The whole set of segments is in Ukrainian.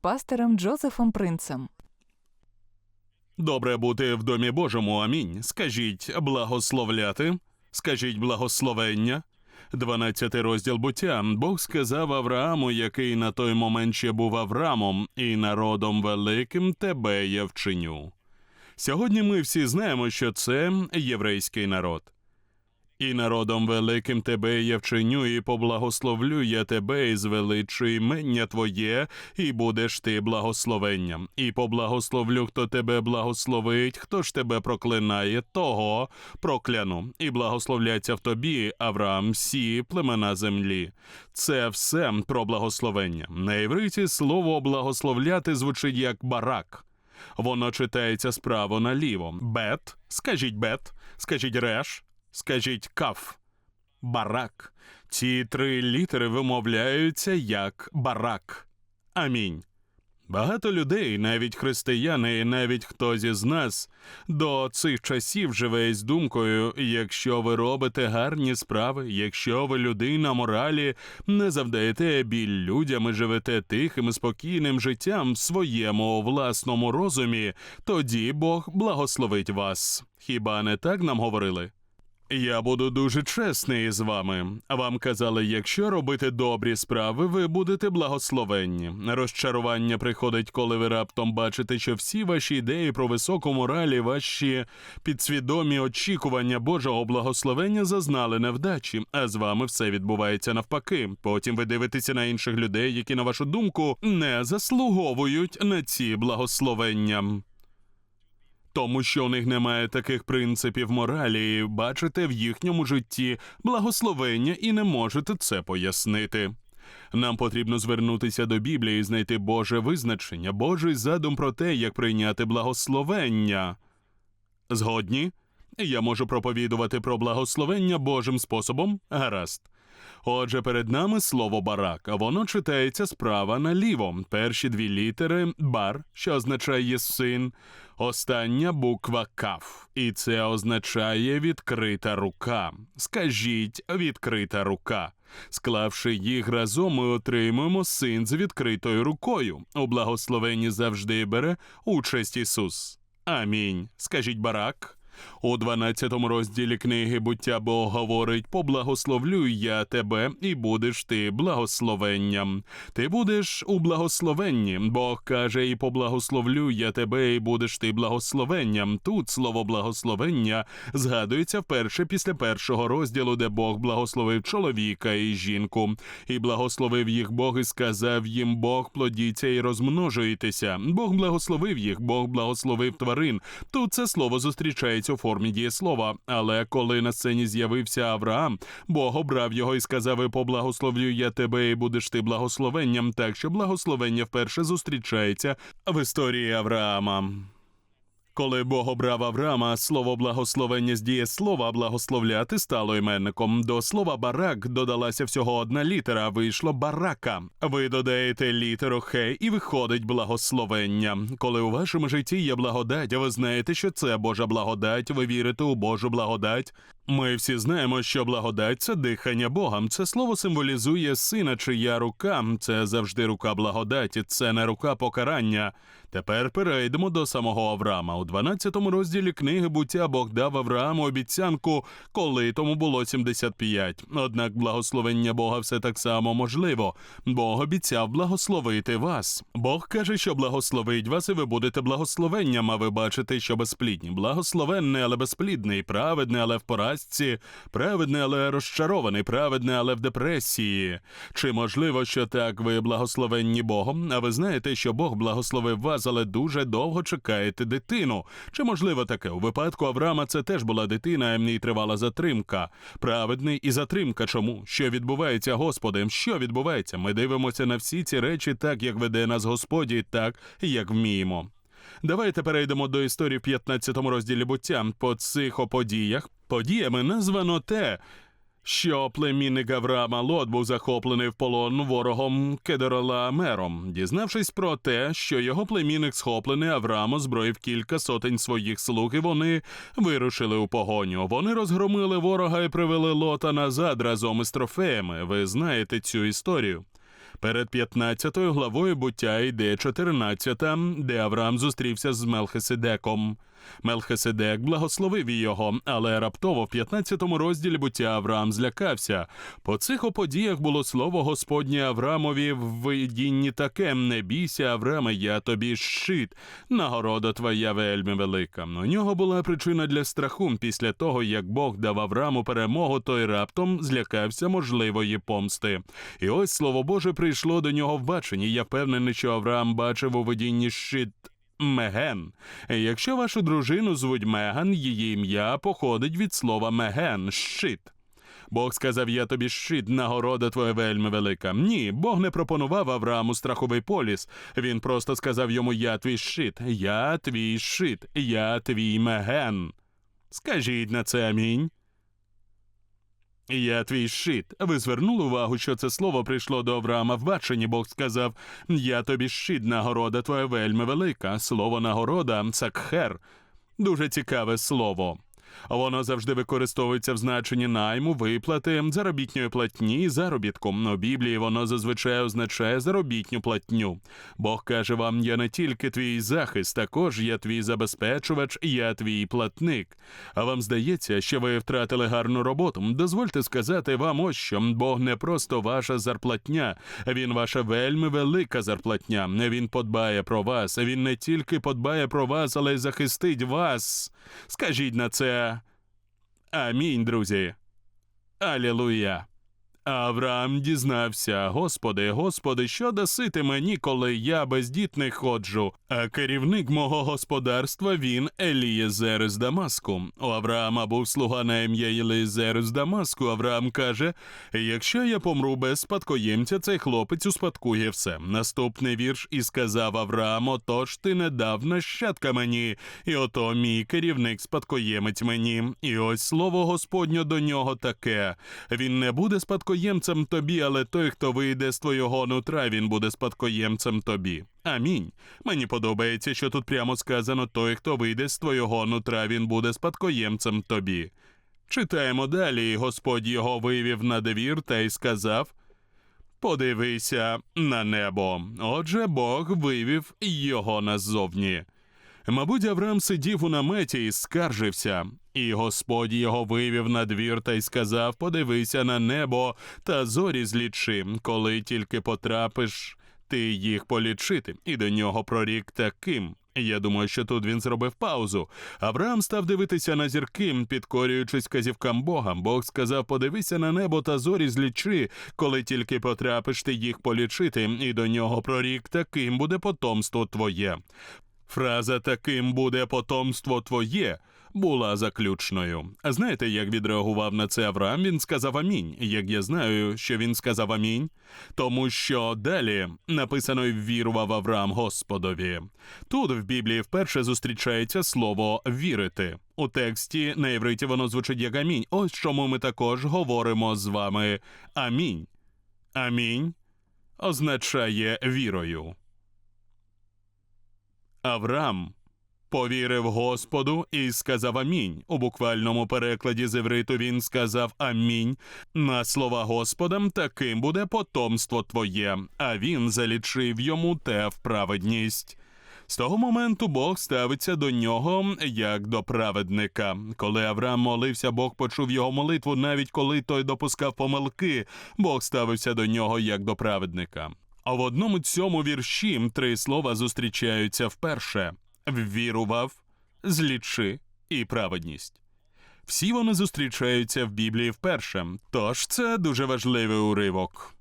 пастором Джозефом Принцем. Добре бути в домі Божому. Амінь. Скажіть благословляти, скажіть благословення. 12 розділ буття. Бог сказав Аврааму, який на той момент ще був Авраамом, і народом великим тебе я вчиню. Сьогодні ми всі знаємо, що це єврейський народ. І народом великим тебе я вчиню, і поблагословлю я тебе, і звеличу імення твоє, і будеш ти благословенням. І поблагословлю, хто тебе благословить, хто ж тебе проклинає, того прокляну. І благословляться в тобі, Авраам, всі племена землі. Це все про благословення. На євриті слово благословляти звучить як барак. Воно читається справа наліво. Бет, скажіть бет, скажіть реш, скажіть каф. Барак. Ці три літери вимовляються як барак. Амінь. Багато людей, навіть християни, і навіть хтось із нас до цих часів живе з думкою: якщо ви робите гарні справи, якщо ви людина моралі, не завдаєте біль людям і живете тихим і спокійним життям в своєму власному розумі, тоді Бог благословить вас. Хіба не так нам говорили? Я буду дуже чесний з вами. Вам казали, якщо робити добрі справи, ви будете благословенні. Розчарування приходить, коли ви раптом бачите, що всі ваші ідеї про високу моралі, ваші підсвідомі очікування Божого благословення зазнали невдачі, а з вами все відбувається навпаки. Потім ви дивитеся на інших людей, які, на вашу думку, не заслуговують на ці благословення тому що у них немає таких принципів моралі, і бачите в їхньому житті благословення і не можете це пояснити. Нам потрібно звернутися до Біблії і знайти Боже визначення, Божий задум про те, як прийняти благословення. Згодні, я можу проповідувати про благословення Божим способом, гаразд. Отже, перед нами слово барак, воно читається справа наліво. Перші дві літери бар, що означає син, остання буква каф, і це означає відкрита рука. Скажіть, відкрита рука. Склавши їх разом, ми отримуємо син з відкритою рукою. У благословенні завжди бере участь Ісус. Амінь. Скажіть барак. У 12 розділі книги буття Бог говорить: поблагословлю я тебе, і будеш ти благословенням. Ти будеш у благословенні. Бог каже, і поблагословлю я тебе, і будеш ти благословенням. Тут слово благословення згадується вперше після першого розділу, де Бог благословив чоловіка і жінку, і благословив їх Бог і сказав їм Бог, плодіться і розмножуйтеся. Бог благословив їх, Бог благословив тварин. Тут це слово зустрічається у формі дієслова. Але коли на сцені з'явився Авраам, Бог обрав його і сказав: «І поблагословлю я тебе, і будеш ти благословенням. Так що благословення вперше зустрічається в історії Авраама. Коли Бог обрав Авраама, слово благословення з дієслова благословляти стало іменником. До слова барак додалася всього одна літера, вийшло барака. Ви додаєте літеру хе і виходить благословення. Коли у вашому житті є благодать, ви знаєте, що це Божа благодать, ви вірите у Божу благодать. Ми всі знаємо, що благодать це дихання Богом. Це слово символізує сина, чия рука. Це завжди рука благодаті, це не рука покарання. Тепер перейдемо до самого Авраама. У 12 розділі книги буття Бог дав Аврааму обіцянку, коли тому було 75. Однак благословення Бога все так само можливо. Бог обіцяв благословити вас. Бог каже, що благословить вас, і ви будете благословенням, а ви бачите, що безплідні. Благословенний, але безплідний, праведний, але в поразці, праведний, але розчарований, праведний, але в депресії. Чи можливо, що так ви благословенні Богом? А ви знаєте, що Бог благословив вас? але дуже довго чекаєте дитину. Чи можливо таке? У випадку Авраама це теж була дитина, і тривала затримка. Праведний і затримка. Чому? Що відбувається, Господи? Що відбувається? Ми дивимося на всі ці речі так, як веде нас Господь, так як вміємо. Давайте перейдемо до історії в 15 розділі буття. По цих подіях подіями названо те, що племінник Авраама Лот був захоплений в полон ворогом Кедоролаамером. Дізнавшись про те, що його племінник схоплений, Авраам озброїв кілька сотень своїх слуг, і вони вирушили у погоню. Вони розгромили ворога і привели лота назад разом із трофеями. Ви знаєте цю історію. Перед 15 главою буття йде 14, де Авраам зустрівся з Мелхиседеком. Мелхиседек благословив його, але раптово в 15 розділі буття Авраам злякався. По цих оподіях було слово Господнє Авраамові в видінні таке: не бійся, Аврааме, я тобі щит. Нагорода твоя вельми велика. У нього була причина для страху. Після того, як Бог дав Аврааму перемогу, той раптом злякався можливої помсти. І ось слово Боже прийшло до нього в баченні. Я впевнений, що Авраам бачив у видінні щит. Меген. Якщо вашу дружину звуть Меган, її ім'я походить від слова меген щит. Бог сказав: Я тобі щит, нагорода твоя вельми велика. Ні, Бог не пропонував Аврааму страховий поліс. Він просто сказав йому: Я твій щит, я твій щит, я твій меген. Скажіть на це амінь. Я твій щит. Ви звернули увагу, що це слово прийшло до Авраама в баченні. Бог сказав: Я тобі щит, нагорода твоя вельми велика. Слово нагорода сакхер. Дуже цікаве слово. Воно завжди використовується в значенні найму, виплати, заробітньої платні, і заробітку. У Біблії воно зазвичай означає заробітню платню. Бог каже вам: я не тільки твій захист, також я твій забезпечувач, я твій платник. А вам здається, що ви втратили гарну роботу. Дозвольте сказати вам ось що Бог не просто ваша зарплатня, він ваша вельми велика зарплатня. Він подбає про вас. Він не тільки подбає про вас, але й захистить вас. Скажіть на це. Амінь, друзі. Алілуя. Авраам дізнався, Господи, Господи, що даси ти мені, коли я бездітний ходжу? А керівник мого господарства він Елієзер з Дамаску. У Авраама був слуга на ім'я Елієзер з Дамаску. Авраам каже: якщо я помру без спадкоємця, цей хлопець успадкує все. Наступний вірш і сказав Авраам: Отож ти не дав нащадка мені, і ото мій керівник спадкоємець мені. І ось слово Господнє до нього таке: він не буде спадкоємцем спадкоємцем тобі, але той, хто вийде з твого нутра, він буде спадкоємцем тобі. Амінь. Мені подобається, що тут прямо сказано: той, хто вийде з твого нутра, він буде спадкоємцем тобі. Читаємо далі, Господь його вивів на двір та й сказав. Подивися на небо. Отже, Бог вивів його назовні. Мабуть, Авраам сидів у наметі і скаржився, і Господь його вивів на двір та й сказав: Подивися на небо та зорі злічи, коли тільки потрапиш, ти їх полічити. І до нього прорік таким. Я думаю, що тут він зробив паузу. Авраам став дивитися на зірки, підкорюючись казівкам Бога. Бог сказав: Подивися на небо та зорі злічи, коли тільки потрапиш ти їх полічити, і до нього прорік таким буде потомство твоє. Фраза таким буде потомство твоє була заключною. А знаєте, як відреагував на це Авраам? Він сказав амінь. Як я знаю, що він сказав амінь, тому що далі написано вірував Авраам Господові. Тут в Біблії вперше зустрічається слово вірити. У тексті на євриті воно звучить як амінь. Ось чому ми також говоримо з вами амінь. Амінь означає вірою. Авраам повірив Господу і сказав амінь. У буквальному перекладі з івриту він сказав амінь. На слова Господа таким буде потомство твоє, а він залічив йому те в праведність. З того моменту Бог ставиться до нього як до праведника. Коли Авраам молився, Бог почув його молитву, навіть коли той допускав помилки, Бог ставився до нього як до праведника. А в одному цьому вірші три слова зустрічаються вперше: ввірував, злічи і праведність. Всі вони зустрічаються в Біблії вперше, тож це дуже важливий уривок.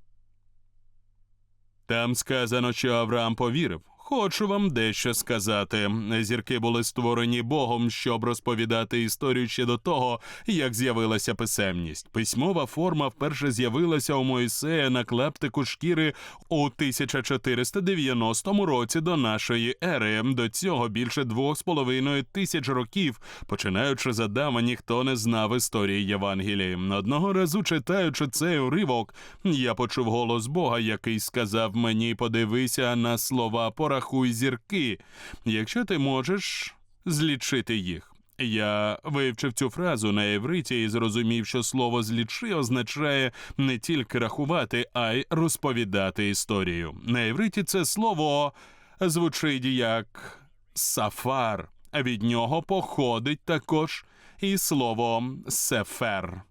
Там сказано, що Авраам повірив. Хочу вам дещо сказати. Зірки були створені Богом, щоб розповідати історію ще до того, як з'явилася писемність. Письмова форма вперше з'явилася у Моїсея на клаптику шкіри у 1490 році до нашої ери. До цього більше двох з половиною тисяч років, починаючи з Адама, ніхто не знав історії Євангелії. Одного разу читаючи цей уривок, я почув голос Бога, який сказав мені: подивися на слова порахуй зірки, якщо ти можеш злічити їх. Я вивчив цю фразу на євриті і зрозумів, що слово злічи означає не тільки рахувати, а й розповідати історію. На євриті це слово звучить як сафар, від нього походить також і слово сефер.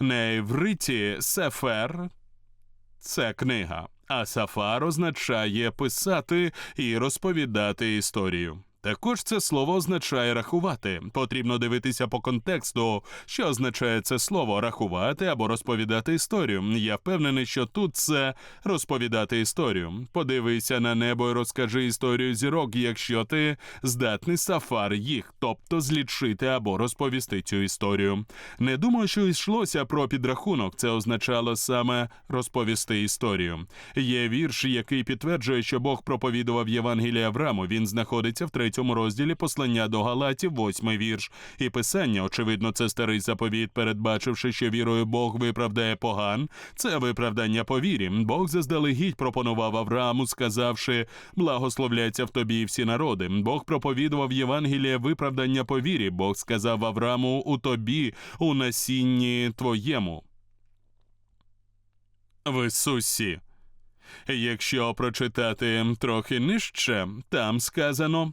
На євриті сефер це книга, а сафар означає писати і розповідати історію. Також це слово означає рахувати. Потрібно дивитися по контексту, що означає це слово рахувати або розповідати історію. Я впевнений, що тут це розповідати історію. Подивися на небо і розкажи історію зірок, якщо ти здатний сафар їх, тобто злічити або розповісти цю історію. Не думаю, що йшлося про підрахунок. Це означало саме розповісти історію. Є вірш, який підтверджує, що Бог проповідував Євангелія Аврааму. Він знаходиться в третьому розділі послання до Галатів, восьмий вірш. І писання, очевидно, це старий заповіт, передбачивши, що вірою Бог виправдає поган. Це виправдання по вірі. Бог заздалегідь пропонував Аврааму, сказавши: благословляться в тобі всі народи. Бог проповідував Євангеліє виправдання по вірі. Бог сказав Аврааму у тобі, у насінні твоєму. В Ісусі. Якщо прочитати трохи нижче, там сказано.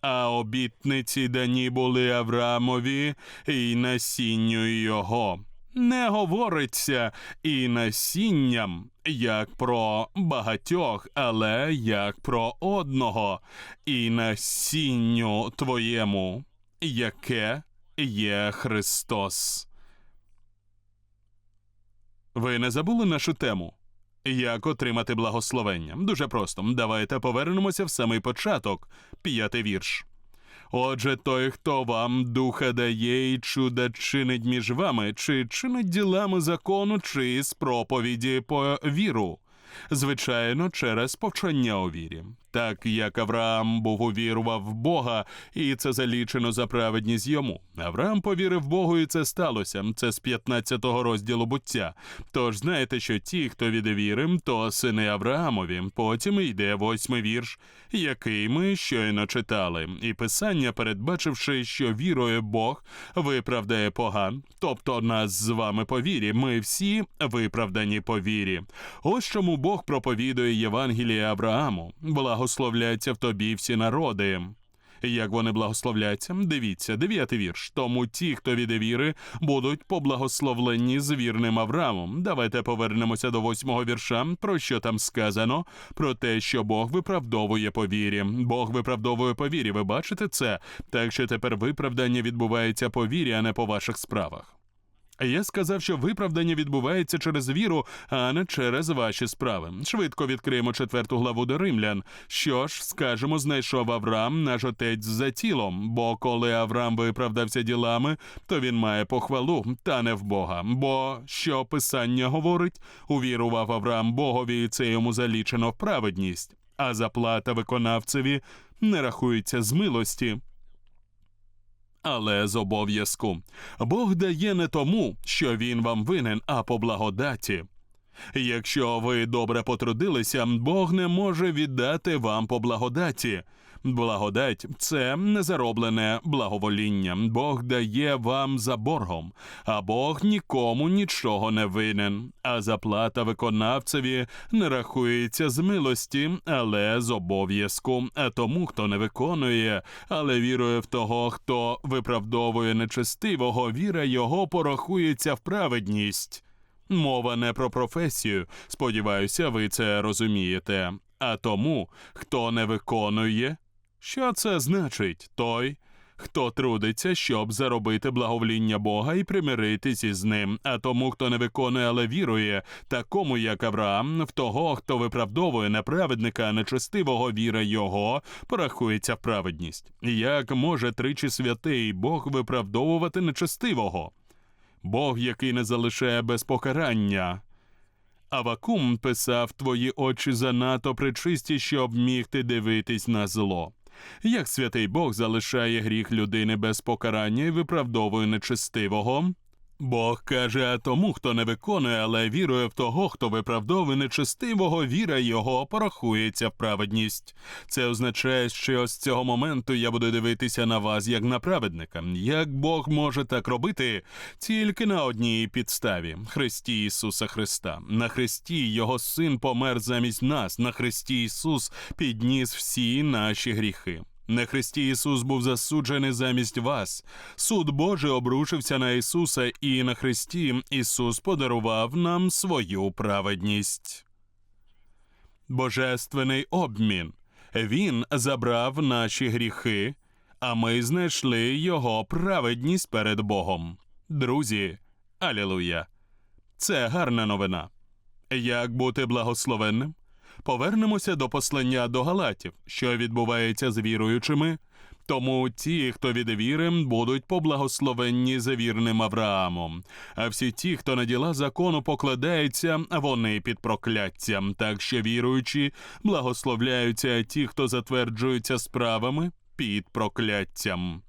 А обітниці дані були Авраамові і насінню його. Не говориться і насінням, як про багатьох, але як про одного, і насінню твоєму, яке є Христос. Ви не забули нашу тему? Як отримати благословення? Дуже просто. Давайте повернемося в самий початок, п'ятий вірш. Отже, той, хто вам духа дає і чуда чинить між вами, чи чинить ділами закону, чи з проповіді по віру. Звичайно, через повчання у вірі. Так як Авраам був увірував в Бога, і це залічено за праведність йому. Авраам повірив Богу, і це сталося. Це з 15-го розділу буття. Тож знаєте, що ті, хто від віри, то сини Авраамові. Потім йде восьмий вірш, який ми щойно читали. І писання, передбачивши, що вірою Бог виправдає поган, тобто нас з вами по вірі, ми всі виправдані по вірі. Ось чому Бог проповідує Євангеліє Аврааму. Благословляться в тобі всі народи. Як вони благословляться? Дивіться, дев'ятий вірш. Тому ті, хто від віри, будуть поблагословлені з вірним Авраамом. Давайте повернемося до восьмого вірша. Про що там сказано? Про те, що Бог виправдовує по вірі. Бог виправдовує по вірі. Ви бачите це? Так що тепер виправдання відбувається по вірі, а не по ваших справах. Я сказав, що виправдання відбувається через віру, а не через ваші справи. Швидко відкриємо четверту главу до римлян. Що ж, скажемо, знайшов Авраам, наш отець за тілом. Бо коли Авраам виправдався ділами, то він має похвалу, та не в Бога. Бо що писання говорить, увірував Авраам Богові, і це йому залічено в праведність, а заплата виконавцеві не рахується з милості але з обов'язку. Бог дає не тому, що він вам винен, а по благодаті. Якщо ви добре потрудилися, Бог не може віддати вам по благодаті. Благодать це незароблене благовоління. Бог дає вам за боргом, а Бог нікому нічого не винен. А заплата виконавцеві не рахується з милості, але з обов'язку. А тому, хто не виконує, але вірує в того, хто виправдовує нечестивого, віра його порахується в праведність. Мова не про професію. Сподіваюся, ви це розумієте. А тому, хто не виконує, що це значить? Той, хто трудиться, щоб заробити благовління Бога і примиритись із ним, а тому, хто не виконує, але вірує, такому, як Авраам, в того, хто виправдовує неправедника, а нечестивого віра його, порахується праведність. Як може тричі святий Бог виправдовувати нечестивого? Бог, який не залишає без покарання. Авакум писав твої очі занадто причисті, щоб міг ти дивитись на зло. Як святий Бог залишає гріх людини без покарання і виправдовує нечестивого? Бог каже, а тому, хто не виконує, але вірує в того, хто виправдовує нечестивого, віра його порахується в праведність. Це означає, що з цього моменту я буду дивитися на вас як на праведника. Як Бог може так робити? Тільки на одній підставі Христі Ісуса Христа. На Христі Його Син помер замість нас. На Христі Ісус підніс всі наші гріхи. На Христі Ісус був засуджений замість вас. Суд Божий обрушився на Ісуса, і на Христі Ісус подарував нам свою праведність. Божественний обмін. Він забрав наші гріхи, а ми знайшли Його праведність перед Богом. Друзі, алілуя! Це гарна новина. Як бути благословенним? Повернемося до послання до Галатів, що відбувається з віруючими. Тому ті, хто від віри, будуть поблагословенні за вірним Авраамом. А всі ті, хто на діла закону покладаються, вони під прокляттям. Так що віруючі благословляються, ті, хто затверджуються справами, під прокляттям.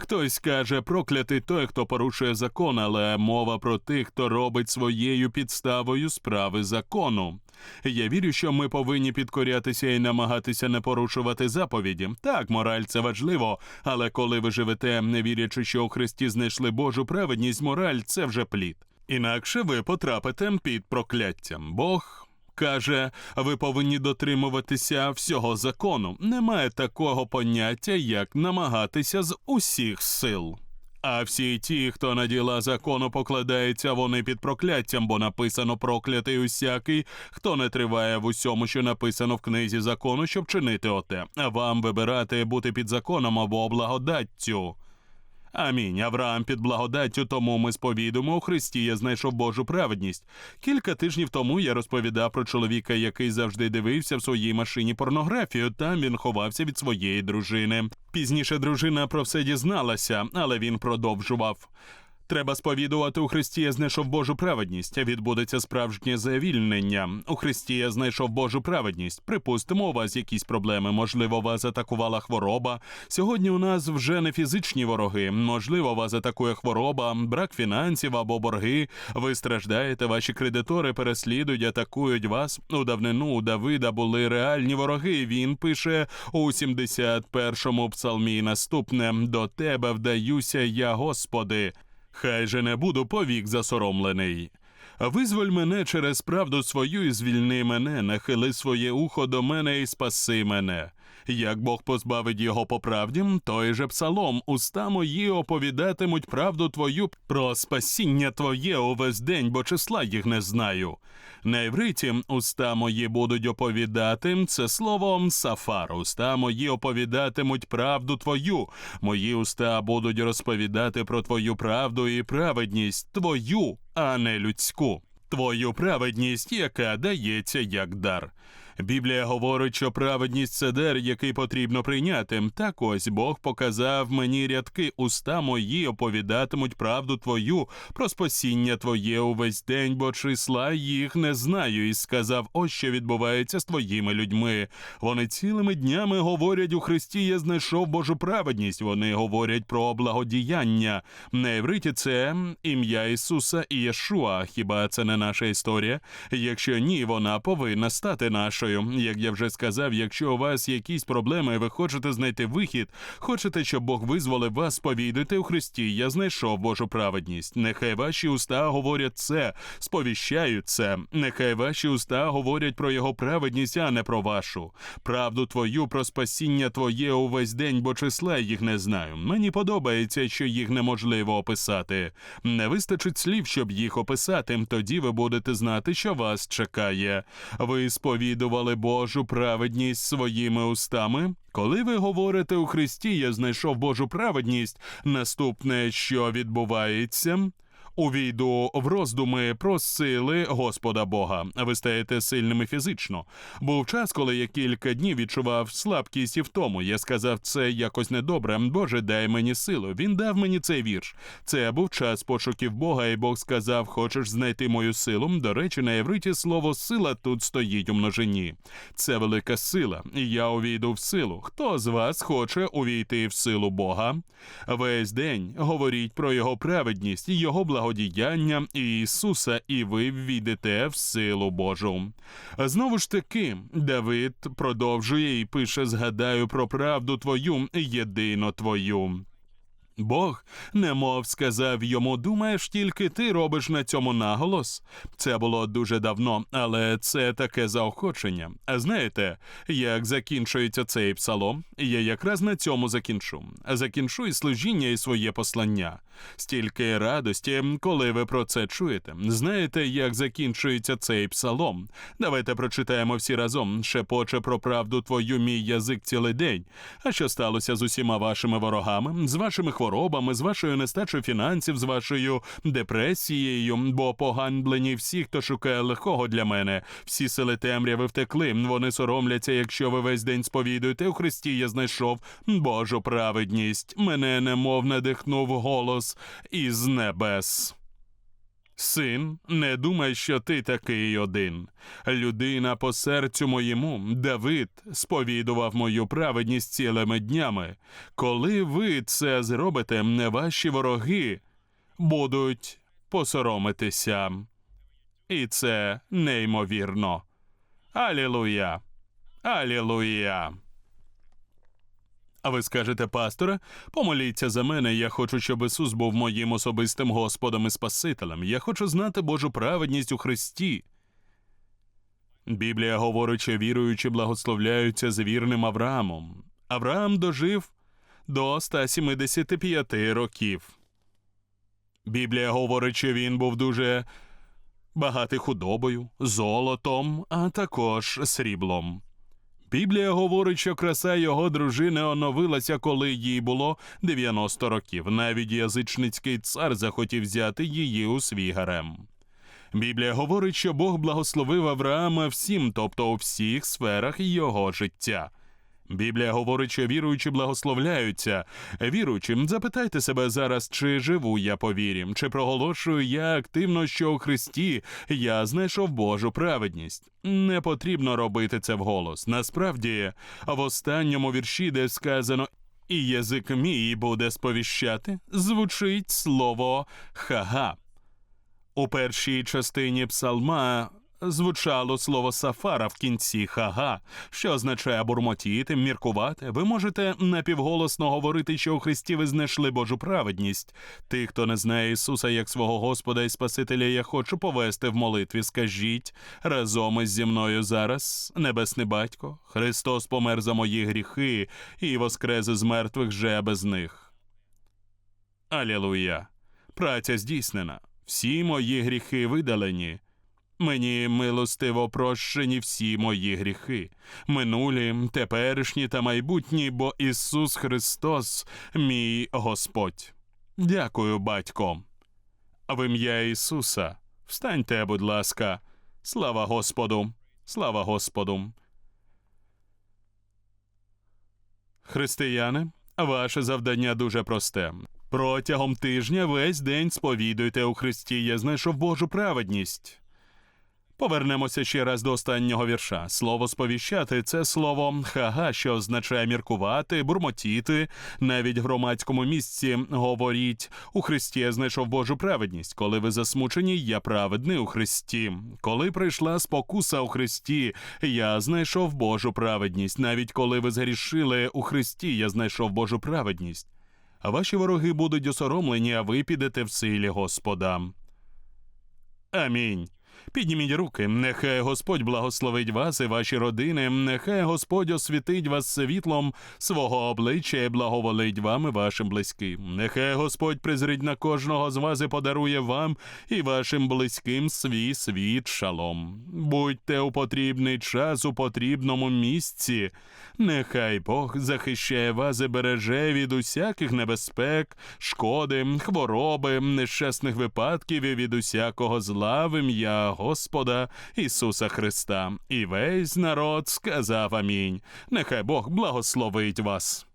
Хтось каже, проклятий той, хто порушує закон, але мова про тих, хто робить своєю підставою справи закону. Я вірю, що ми повинні підкорятися і намагатися не порушувати заповіді. Так, мораль це важливо, але коли ви живете, не вірячи, що у Христі знайшли Божу праведність, мораль це вже плід. Інакше ви потрапите під прокляттям. Бог каже, ви повинні дотримуватися всього закону. Немає такого поняття, як намагатися з усіх сил. А всі ті, хто на діла закону покладається, вони під прокляттям, бо написано проклятий усякий, хто не триває в усьому, що написано в книзі закону, щоб чинити оте. А вам вибирати бути під законом або благодаттю. Амінь. Авраам під благодаттю, тому ми сповідуємо у Христі. Я знайшов Божу праведність. Кілька тижнів тому я розповідав про чоловіка, який завжди дивився в своїй машині порнографію. Там він ховався від своєї дружини. Пізніше дружина про все дізналася, але він продовжував. Треба сповідувати у Христі я знайшов Божу праведність. Відбудеться справжнє завільнення. У Христі я знайшов Божу праведність. Припустимо, у вас якісь проблеми. Можливо, вас атакувала хвороба. Сьогодні у нас вже не фізичні вороги. Можливо, вас атакує хвороба, брак фінансів або борги. Ви страждаєте, ваші кредитори переслідують, атакують вас. У давнину у Давида були реальні вороги. Він пише у 71-му псалмі наступне: До тебе вдаюся я, Господи. Хай же не буду повік засоромлений. Визволь мене через правду свою і звільни мене, нахили своє ухо до мене і спаси мене. Як Бог позбавить його по правді, той же псалом, уста мої оповідатимуть правду твою про спасіння твоє увесь день, бо числа їх не знаю. На івриті уста мої будуть оповідати це словом сафар. Уста мої оповідатимуть правду твою. Мої уста будуть розповідати про твою правду і праведність твою, а не людську. Твою праведність, яка дається як дар. Біблія говорить, що праведність це дар, який потрібно прийняти. Так ось Бог показав мені рядки, уста мої оповідатимуть правду твою про спасіння твоє увесь день, бо числа їх не знаю, і сказав: ось що відбувається з твоїми людьми. Вони цілими днями говорять у Христі, я знайшов Божу праведність. Вони говорять про благодіяння. На євриті це ім'я Ісуса і Єшуа. Хіба це не наша історія? Якщо ні, вона повинна стати нашою. Як я вже сказав, якщо у вас якісь проблеми, ви хочете знайти вихід, хочете, щоб Бог визволив вас, сповідуйте у Христі. Я знайшов Божу праведність. Нехай ваші уста говорять це, сповіщають це. Нехай ваші уста говорять про його праведність, а не про вашу. Правду твою про спасіння твоє увесь день, бо числа їх не знаю. Мені подобається, що їх неможливо описати. Не вистачить слів, щоб їх описати. Тоді ви будете знати, що вас чекає. Ви сповідували Божу праведність своїми устами. Коли ви говорите у Христі, я знайшов Божу праведність. Наступне, що відбувається. Увійду в роздуми про сили Господа Бога. Ви стаєте сильними фізично. Був час, коли я кілька днів відчував слабкість і втому. Я сказав, це якось недобре. Боже, дай мені силу. Він дав мені цей вірш. Це був час пошуків Бога, і Бог сказав: Хочеш знайти мою силу? До речі, на євриті слово сила тут стоїть у множині. Це велика сила, і я увійду в силу. Хто з вас хоче увійти в силу Бога? Весь день говоріть про його праведність, його благодійність благодіяння Ісуса, і ви ввійдете в силу Божу. Знову ж таки, Давид продовжує і пише: згадаю про правду твою, єдино твою. Бог, немов сказав йому, думаєш, тільки ти робиш на цьому наголос. Це було дуже давно, але це таке заохочення. А знаєте, як закінчується цей псалом, я якраз на цьому закінчу. Закінчу і служіння, і своє послання. Стільки радості, коли ви про це чуєте. Знаєте, як закінчується цей псалом? Давайте прочитаємо всі разом. Шепоче про правду твою мій язик цілий день. А що сталося з усіма вашими ворогами, з вашими хворобами, з вашою нестачою фінансів, з вашою депресією, бо поганблені всі, хто шукає легкого для мене. Всі сили темряви втекли. Вони соромляться, якщо ви весь день сповідуєте. У Христі я знайшов Божу праведність. Мене немов надихнув голос із небес. Син, не думай, що ти такий один. Людина по серцю моєму, Давид, сповідував мою праведність цілими днями. Коли ви це зробите, не ваші вороги будуть посоромитися. І це неймовірно. Алілуя! Алілуя! А ви скажете, пасторе, помоліться за мене. Я хочу, щоб Ісус був моїм особистим Господом і Спасителем. Я хочу знати Божу праведність у Христі. Біблія говорить, що віруючі благословляються з вірним Авраамом. Авраам дожив до 175 років. Біблія говорить, що він був дуже багатий худобою, золотом, а також сріблом. Біблія говорить, що краса його дружини оновилася, коли їй було 90 років. Навіть язичницький цар захотів взяти її у свій гарем. Біблія говорить, що Бог благословив Авраама всім, тобто у всіх сферах його життя. Біблія говорить, що віруючі благословляються. Віруючим, запитайте себе зараз, чи живу я по вірі, чи проголошую я активно, що у Христі я знайшов Божу праведність. Не потрібно робити це вголос. Насправді, в останньому вірші, де сказано і язик мій буде сповіщати, звучить слово хага. У першій частині псалма звучало слово сафара в кінці хага, що означає бурмотіти, міркувати. Ви можете напівголосно говорити, що у Христі ви знайшли Божу праведність. Тих, хто не знає Ісуса як свого Господа і Спасителя, я хочу повести в молитві. Скажіть разом із зі мною зараз, Небесний Батько, Христос помер за мої гріхи і воскрес з мертвих же без них. Алілуя! Праця здійснена. Всі мої гріхи видалені. Мені милостиво прощені всі мої гріхи, минулі, теперішні та майбутні, бо Ісус Христос, мій Господь. Дякую, батько. В ім'я Ісуса, встаньте, будь ласка, слава Господу, слава Господу. Християни, ваше завдання дуже просте. Протягом тижня весь день сповідуйте у Христі, я знайшов Божу праведність. Повернемося ще раз до останнього вірша. Слово сповіщати це слово хага, що означає міркувати, бурмотіти. Навіть громадському місці говоріть у Христі я знайшов Божу праведність. Коли ви засмучені, я праведний у Христі. Коли прийшла спокуса у Христі, я знайшов Божу праведність. Навіть коли ви згрішили у Христі, я знайшов Божу праведність. А ваші вороги будуть осоромлені, а ви підете в силі Господа. Амінь. Підніміть руки, нехай Господь благословить вас і ваші родини, нехай Господь освітить вас світлом свого обличчя і благоволить вам і вашим близьким. Нехай Господь призрить на кожного з вас і подарує вам і вашим близьким свій світ шалом. Будьте у потрібний час у потрібному місці. Нехай Бог захищає вас і береже від усяких небезпек, шкоди, хвороби, нещасних випадків і від усякого зла в ім'я Господа Ісуса Христа. І весь народ сказав амінь. Нехай Бог благословить вас.